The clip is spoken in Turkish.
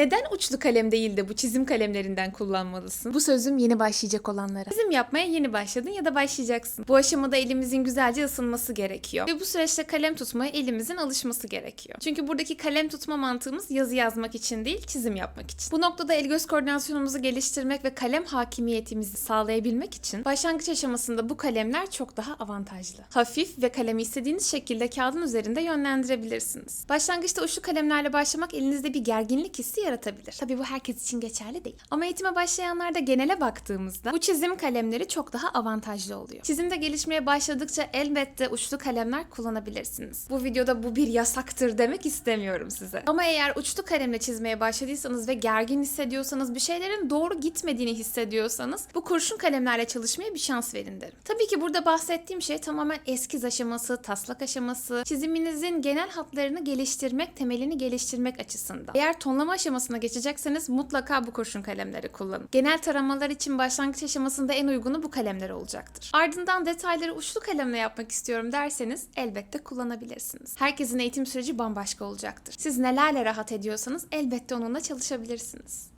Neden uçlu kalem değil de bu çizim kalemlerinden kullanmalısın? Bu sözüm yeni başlayacak olanlara. Çizim yapmaya yeni başladın ya da başlayacaksın. Bu aşamada elimizin güzelce ısınması gerekiyor. Ve bu süreçte kalem tutmaya elimizin alışması gerekiyor. Çünkü buradaki kalem tutma mantığımız yazı yazmak için değil, çizim yapmak için. Bu noktada el göz koordinasyonumuzu geliştirmek ve kalem hakimiyetimizi sağlayabilmek için başlangıç aşamasında bu kalemler çok daha avantajlı. Hafif ve kalemi istediğiniz şekilde kağıdın üzerinde yönlendirebilirsiniz. Başlangıçta uçlu kalemlerle başlamak elinizde bir gerginlik hissi yaratabilir. Tabii bu herkes için geçerli değil. Ama eğitime başlayanlarda genele baktığımızda bu çizim kalemleri çok daha avantajlı oluyor. Çizimde gelişmeye başladıkça elbette uçlu kalemler kullanabilirsiniz. Bu videoda bu bir yasaktır demek istemiyorum size. Ama eğer uçlu kalemle çizmeye başladıysanız ve gergin hissediyorsanız bir şeylerin doğru gitmediğini hissediyorsanız bu kurşun kalemlerle çalışmaya bir şans verin derim. Tabii ki burada bahsettiğim şey tamamen eskiz aşaması, taslak aşaması, çiziminizin genel hatlarını geliştirmek, temelini geliştirmek açısından. Eğer tonlama aşamasına geçecekseniz mutlaka bu kurşun kalemleri kullanın. Genel taramalar için başlangıç aşamasında en uygunu bu kalemler olacaktır. Ardından detayları uçlu kalemle yapmak istiyorum derseniz elbette kullanabilirsiniz. Herkesin eğitim süreci bambaşka olacaktır. Siz nelerle rahat ediyorsanız elbette onunla çalışabilirsiniz.